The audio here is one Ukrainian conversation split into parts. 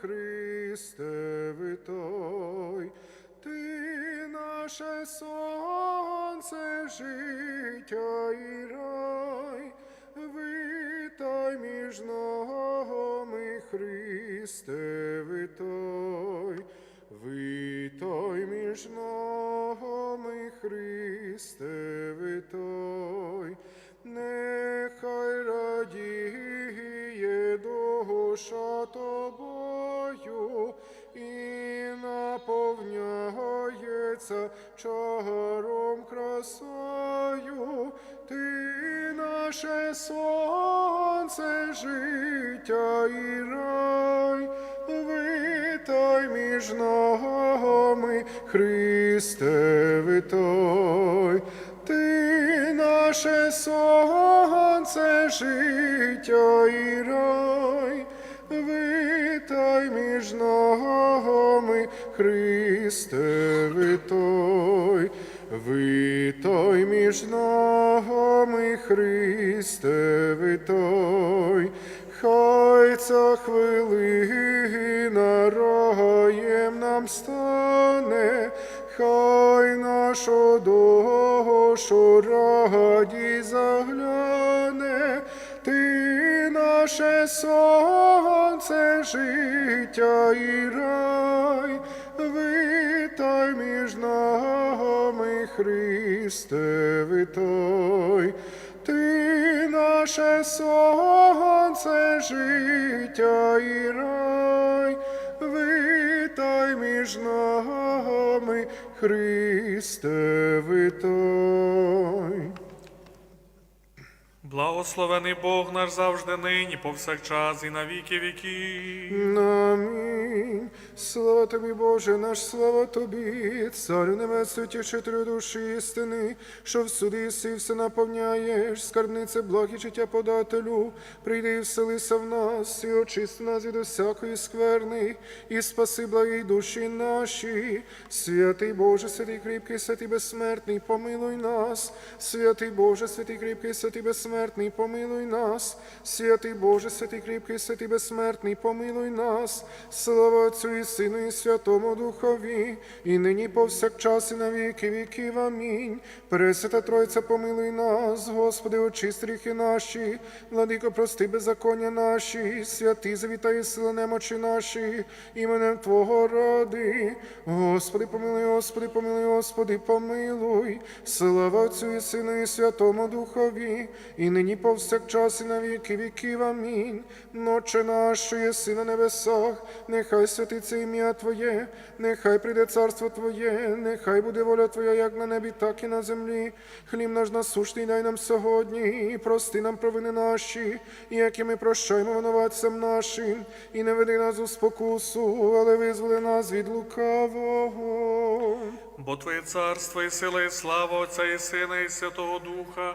Христе, витой, ти наше сонце, життя і рай, витай між ногами, Христе, витой, витой між ногами, Христе, витой, нехай радіє душа тобою і наповняється чаром красою, ти наше сонце, життя і рай, витай між ногами, Христе, витай, ти наше сонце, життя і рай, витай між ногами, Христе, витой, витой між ногами, Христе, витой, хай ця хвилина раєм нам стане, хай нашу душу раді загляне, наше сонце, життя і рай, витай між нами, Христе, витай, ти наше сонце, життя і рай, витай між нами, Христе, витай. Благословений Бог наш завжди нині, повсякчас і на віки віки. Амінь. Слава тобі, Боже, наш слава тобі, царю небесний, тішителю душі істини, що в суді си все наповняєш, скарбнице благ і життя подателю, прийди і вселися в нас, і очисти нас від усякої скверни, і спаси благі душі наші. Святий Боже, святий кріпкий, святий безсмертний, помилуй нас. Святий Боже, святий кріпкий, святий безсмертний, помилуй нас. Святий Боже, святий кріпкий, святий безсмертний, помилуй нас. Слава Отцю і Сину, і Святому Духові, і нині повсякчас, і на віки віків. Амінь. Пресвята Тройця, помилуй нас, Господи, очисти гріхи наші, владико, прости беззаконня наші, святий завітай сила немочі наші, іменем Твого ради. Господи, помилуй, Господи, помилуй, Господи, помилуй. Слава Отцю і Сину, і Святому Духові, і нині повсякчас, і на віки віків. Амінь. Ноче наш, що єси на небесах, нехай святиться ім'я Твоє, нехай прийде царство Твоє, нехай буде воля Твоя, як на небі, так і на землі. Хліб наш насущний дай нам сьогодні, і прости нам провини наші, які ми прощаємо винуватцям нашим, і не веди нас у спокусу, але визволи нас від лукавого. Бо Твоє царство і сила, і слава Отця і Сина, і Святого Духа,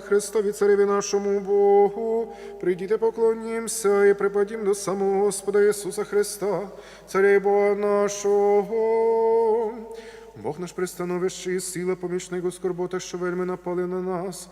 Христові цареві нашому Богу, прийдіте, поклонімся і припадім до самого Господа Ісуса Христа, Царя Бога нашого. Бог наш пристановище і сила помічник у скорботах, що вельми напали на нас.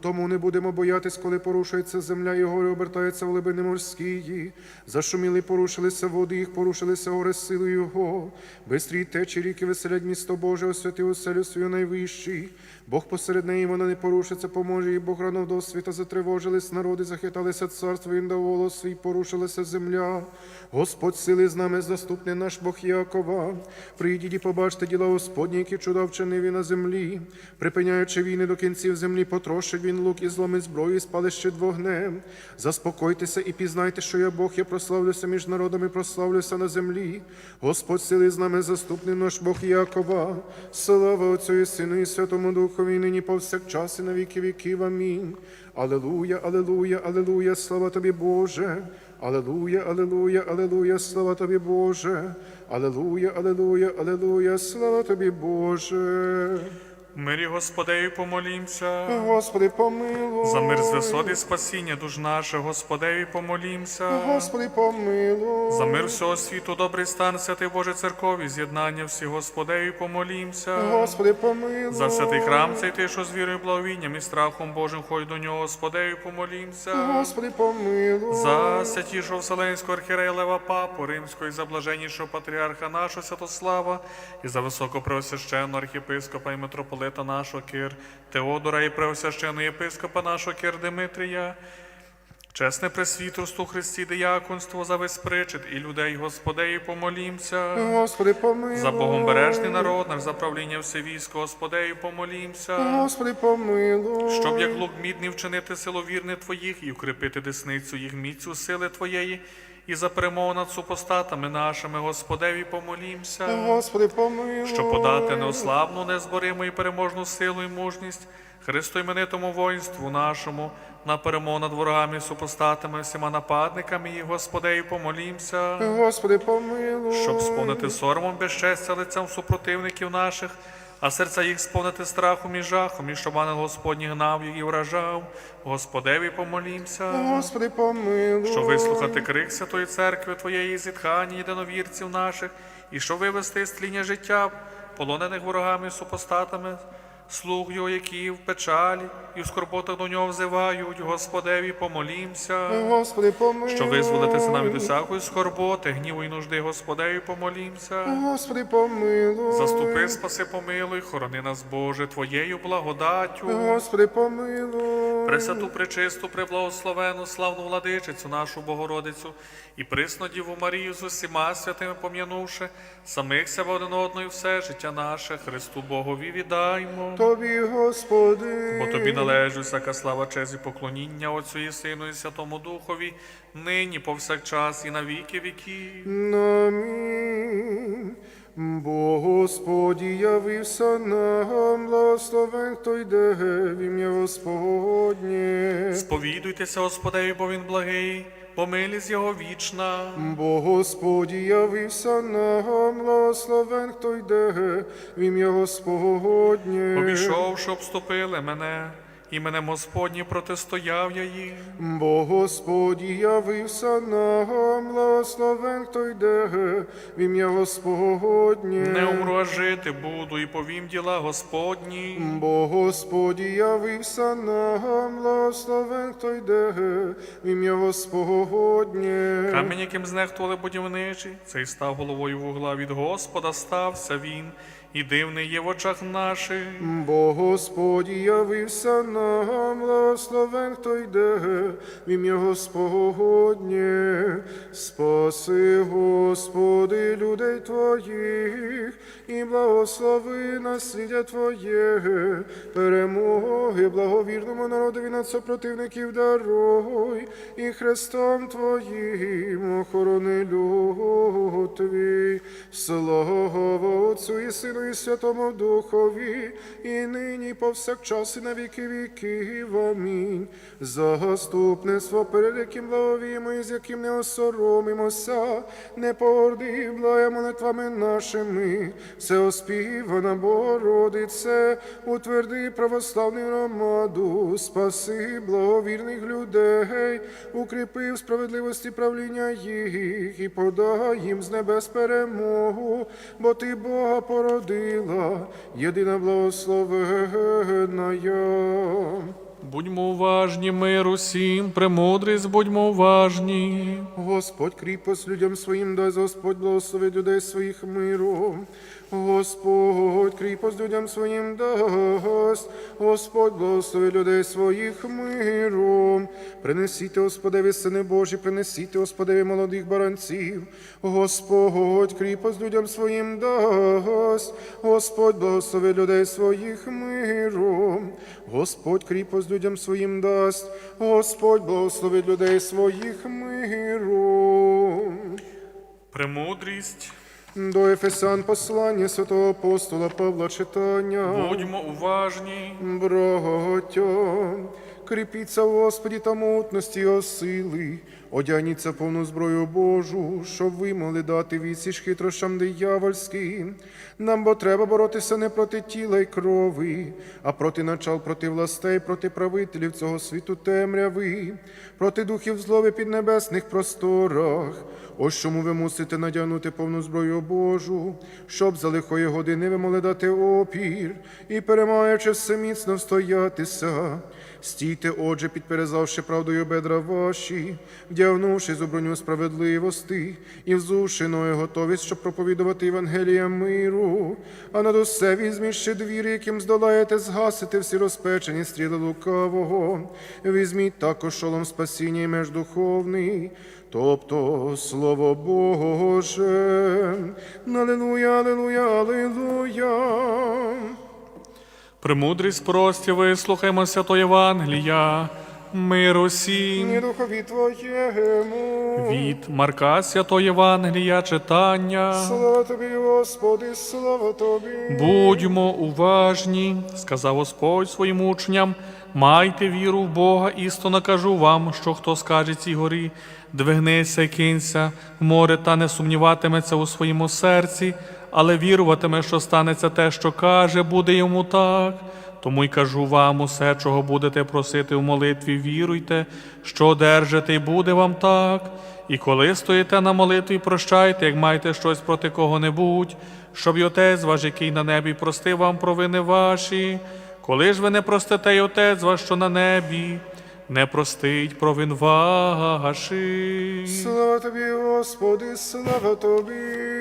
Тому не будемо боятись, коли порушується земля, і гори обертаються в глибини морські. Зашуміли, порушилися води, їх порушилися гори силою Його. Бистрій течі ріки веселять місто Боже, освяти оселю свою найвищий. Бог посеред неї вона не порушиться, поможе їй Бог рано до світа затривожились народи, захиталися царство, він дав голос свій, порушилася земля. Господь сили з нами, заступний наш Бог Якова. Прийдіть і побачте діла Господні, які чуда вчинив на землі. Припиняючи війни до кінців землі, потрошить він лук і зломить зброю, і спали ще вогнем. Заспокойтеся і пізнайте, що я Бог, я прославлюся між народами, прославлюся на землі. Господь сили з нами, заступний наш Бог Якова. Слава Отцю і Сину і Святому Духові, нині повсякчас і на віки віків. Амінь. Алелуя, алелуя, алелуя, слава тобі, Боже. Алелуя, алелуя, алелуя, слава тобі, Боже. Алелуя, алелуя, алелуя, слава тобі, Боже. Мирі Господею помолімся. Господи, помилуй. За мир з висот і спасіння душ наших, Господеві помолімся. Господи, помилуй. За мир всього світу, добрий стан, святий Боже церкові, з'єднання всі, Господеві помолімся. Господи, помилуй. За святий храм цей ти, що з вірою, благовінням і страхом Божим ходь до нього, Господеві помолімся. Господи, помилуй. За святішого Вселенського архірея Лева Папу, Римського і за блаженнішого патріарха нашого Святослава, і за високопреосвященного архієпископа і митрополита нашого Кир Теодора і преосвященного єпископа нашого Кир Димитрія, чесне пресвітерство Христі дияконство за весь причет і людей Господеї помолімся. Господи, помилуй. За Богомбережний народ, наш за правління все військо, Господею помолімся. Господи, помилуй. Щоб як лук мідний вчинити силу вірних Твоїх і укріпити десницю їх міцю сили Твоєї, і за перемогу над супостатами нашими, Господеві, помолімся, Господи, помилуй. щоб подати неослабну, незбориму і переможну силу і мужність Христу іменитому воїнству нашому, на перемогу над ворогами і супостатами, всіма нападниками і Господеві, помолімся Господи, помилуй. щоб сповнити соромом безчестя лицем супротивників наших, а серця їх сповнити страхом і жахом, і щоб ангел Господній гнав їх і вражав. Господеві помолімся, Господи, помилуй. щоб вислухати крик Святої Церкви Твоєї зітхання єдиновірців наших, і щоб вивести з тління життя, полонених ворогами і супостатами, слуг його, які в печалі і в скорботах до нього взивають. Господеві помолімся. Господи, помилуй. Щоб визволитися нам від усякої скорботи, гніву і нужди, Господеві помолімся. Господи, помилуй. Заступи, спаси, помилуй, хорони нас, Боже, Твоєю благодаттю. Господи, помилуй. Пресвяту, пречисту, преблагословену, славну владичицю, нашу Богородицю, і присну Діву Марію з усіма святими пом'янувши, самих себе один одного і все життя наше, Христу Богові віддаймо. Тобі, Господи. Бо тобі належить всяка слава, честь і поклоніння Отцю і Сину і Святому Духові, нині повсякчас і на віки віків. Амінь. Бо Господі явився нам, благословен, хто йде в ім'я Господнє. Сповідуйтеся, Господеві, бо він благий, бо милість його вічна. Бо Господі явився нам, благословен, хто йде в ім'я Господнє. Обійшовши, обступили мене, іменем Господні протистояв я їм. Бо Господі явився нам, благословен, хто йде в ім'я Господнє. Не умру, а жити буду, і повім діла Господні. Бо Господі явився нам, благословен, хто йде в ім'я Господнє. Камінь, яким знехтували будівничі, цей став головою вугла від Господа, стався він, і дивний є в очах наших. Бо Господь явився нам, благословен, хто йде в ім'я Господнє. Спаси, Господи, людей Твоїх, і благослови наслідя Твоє, перемоги, благовірному народові над супротивників даруй, і Христом Твоїм охорони люд Твій. Слава Отцю і Сину і Святому Духові, і нині, повсякчас, і на віки віків. Амінь. Заступництво, перед яким благовіємо і з яким не осоромимося, не порди, благає молитвами нашими, все оспівана Богородице, утверди православну громаду, спаси благовірних людей, укріпи в справедливості правління їх і подай їм з небес перемогу, бо ти Бога породила, єдина благословенна. Будьмо уважні, мир усім, премудрість, будьмо уважні. Господь кріпость людям своїм дай Господь благословить людей своїх миром. Господь кріпость людям своїм дасть, Господь благословить людей своїх миром. Принесіть, Господеві, сини Божі, принесіть, Господеві, молодих баранців. Господь кріпость людям своїм дасть, Господь благословить людей своїх миром. Господь кріпость людям своїм дасть, Господь благословить людей своїх миром. Премудрість, До Ефесян послання святого апостола Павла читання. будьмо уважні. Браття, Укріпіться, Господі, та мутності його сили, одягніться повну зброю Божу, щоб ви могли дати відсіч хитрощам диявольським. Нам бо треба боротися не проти тіла й крові, а проти начал, проти властей, проти правителів цього світу темряви, проти духів злови під небесних просторах. Ось чому ви мусите надягнути повну зброю Божу, щоб за лихої години ви могли дати опір і, перемагаючи все міцно встоятися. Стійте, отже, підперезавши правдою бедра ваші, вдягнувши з броню справедливості і взувши ноги готовість, щоб проповідувати Євангелія миру, а над усе візьміть ще двір, яким здолаєте згасити всі розпечені стріли лукавого. Візьміть також шолом спасіння і меж духовний, тобто Слово Боже. Аллилуйя, аллилуйя, аллилуйя. Премудрість прості, вислухаймо свято Євангелія. І духові Твоєму. Від Марка свято Євангелія читання. Слава тобі, Господи, слава тобі. Будьмо уважні, сказав Господь своїм учням, майте віру в Бога, істинно кажу вам, що хто скаже цій горі, двигнися й кинься в море та не сумніватиметься у своєму серці, але віруватиме, що станеться те, що каже, буде йому так. Тому й кажу вам усе, чого будете просити в молитві, віруйте, що одержите, і буде вам так. І коли стоїте на молитві, прощайте, як маєте щось проти кого-небудь, щоб й отець ваш, який на небі, простив вам провини ваші. Коли ж ви не простите й отець ваш, що на небі, не простить провин ваших. Слава тобі, Господи, слава тобі.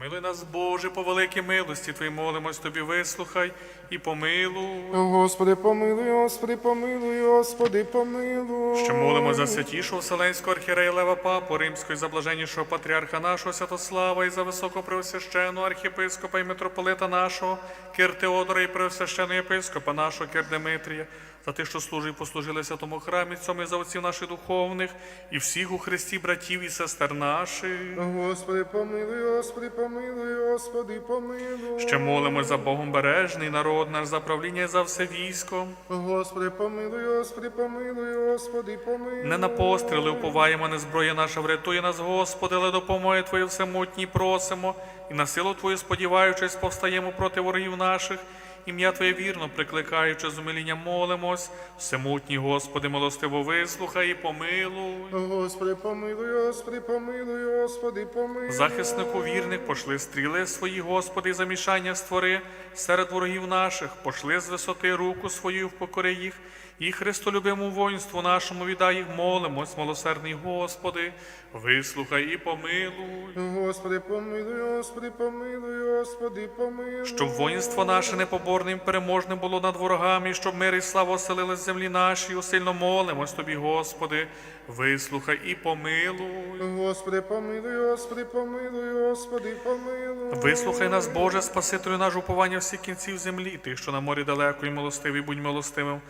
Помилуй нас, Боже, по великій милості Твої молимось Тобі, вислухай і помилуй. Господи, помилуй, Господи, помилуй, Господи, помилуй. Що молимо за святішого Вселенського архієрея Лева Папу, римського і заблаженнішого патріарха нашого Святослава і за високопреосвященого архієпископа і митрополита нашого Кир Теодора і преосвященого єпископа нашого Кир Димитрія, за тих, що служив, послужили в святому храмі, цьому і за отців наших духовних, і всіх у Христі братів і сестер наших. Господи, помилуй, Господи, помилуй, Господи, помилуй. Ще молимо за Богом бережний народ наш, за правління і за все військо. Господи, помилуй, Господи, помилуй, Господи, помилуй. Не на постріли уповаємо, не зброя наша врятує нас, Господи, але допомоги Твої всемутній просимо, і на силу Твою сподіваючись, повстаємо проти ворогів наших. Ім'я Твоє вірно прикликаючи з умилінням молимось, всемутній Господи, милостиво вислухай і помилуй. Господи, помилуй, Господи, помилуй, Господи, помилуй. Захиснику вірних пошли стріли свої, Господи, і замішання створи серед ворогів наших, пошли з висоти руку свою в покори їх, і Христолюбиму воїнству нашому віддай їх, молимось, милосердний Господи, вислухай і помилуй. Господи, помилуй, Господи, помилуй, Господи, помилуй. Щоб воїнство наше непоборним переможним було над ворогами, щоб мир і слава оселили з землі нашій, усильно молимось Тобі, Господи, вислухай і помилуй. Господи, помилуй, Господи, помилуй, Господи, помилуй. Вислухай нас, Боже, Спасителю наш уповання всіх кінців землі, ти, що на морі далеко і милостивий, будь милостивим.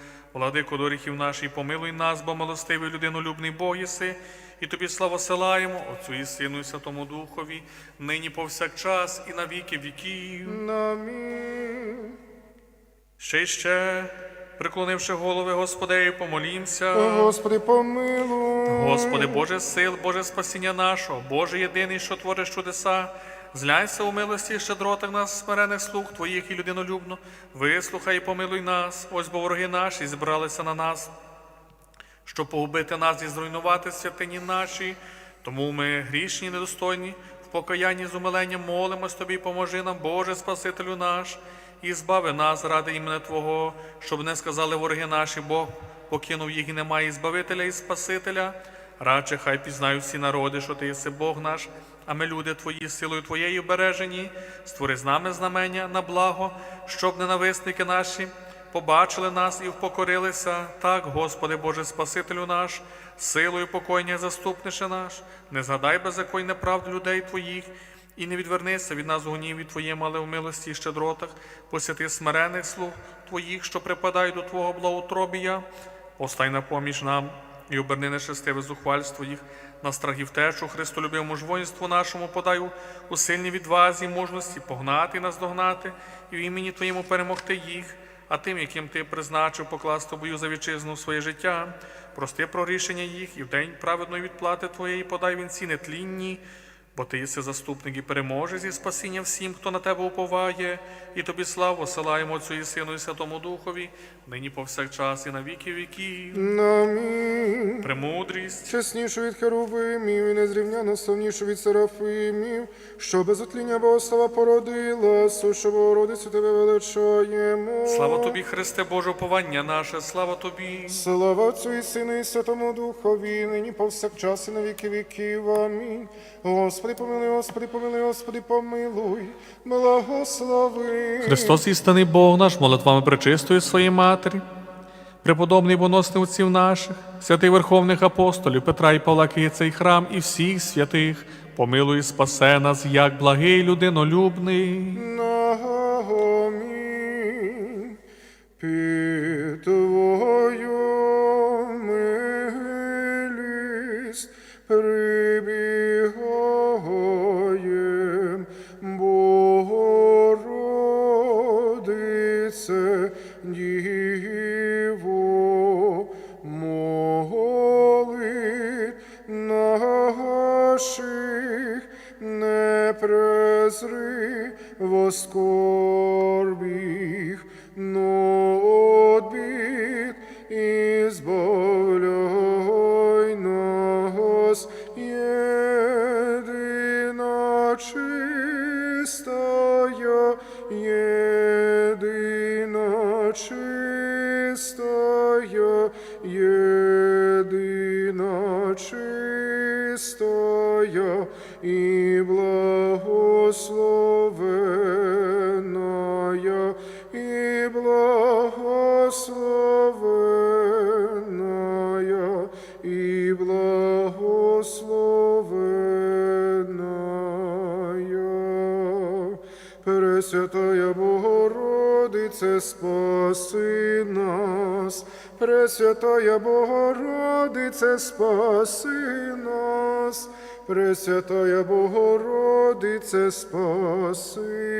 Владико доріхів нашій, помилуй нас, бо милостивий людинолюбний Бог єси, і тобі славу силаємо, Отцю і Сину, і Святому Духові, нині повсякчас і на віки віків. Ще й ще, приклонивши голови Господею, помолімся. Господи, помилуй. Господи, Боже сил, Боже спасіння нашого, Боже єдиний, що твориш чудеса, зглянься у милості і щедротах нас, смирених слуг Твоїх і людинолюбно, вислухай і помилуй нас, ось бо вороги наші зібралися на нас, щоб погубити нас і зруйнувати святині наші. Тому ми грішні, і недостойні, в покаянні з умиленням молимось Тобі, поможи нам, Боже, Спасителю наш, і збави нас ради імені Твого, щоб не сказали вороги наші, Бог покинув їх і немає і Збавителя і Спасителя. Радше хай пізнають всі народи, що ти єси Бог наш, а ми, люди Твої, силою Твоєю бережені, створи з нами знамення на благо, щоб ненависники наші побачили нас і впокорилися. Так, Господи Боже Спасителю наш, силою покоєння заступнише наш, не згадай беззаконь неправд людей Твоїх, і не відвернися від нас у гніві Твоєму, але в милості і щедротах, посвяти смирених слуг Твоїх, що припадають до Твого благоутробія, Постай на поміж нам і оберни нещастиве зухвальство їх на страхів і втечу, Христолюбивому ж воїнству нашому подаю у сильній відвазі можності погнати нас догнати і в імені Твоєму перемогти їх, а тим, яким ти призначив покласти бою за вітчизну своє життя, прости про рішення їх і в день праведної відплати твоєї подай вінці нетлінні, бо ти єси заступник і переможець і спасіння всім, хто на тебе уповає, і тобі славу осилаємо Отцю і Сину і Святому Духові, нині повсякчас і на віки віків. Амінь. Премудрість, Чеснішу від херовимів і незрівняно славнішу від серафимів, що без отління Богослава породила, сушу Богородицю тебе величаємо. слава тобі, Христе Боже, уповання наше, слава тобі. Слава Отцю і Сину і Святому Духові, нині повсякчас і на віки віків. Амінь. Господи, помилуй, Господи, помилуй, Господи, помилуй, благослови. Христос істинний Бог наш, молитвами пречистої своєї Матері, преподобний боносний отців наших, святий Верховних апостолів Петра і Павла, цей храм, і всіх святих, помилуй спасе нас, як благий людинолюбний. Амінь. Під Твою наших, не презри во воскорбіх, но одбит избавляй нас, єдина чистая, єдина чистая, єдина чистая і благословенная, і благословенная, і благословенная. Пресвятая Богородице, спаси нас, Пресвятая Богородице, спаси нас, Пресвятая Богородице, спаси.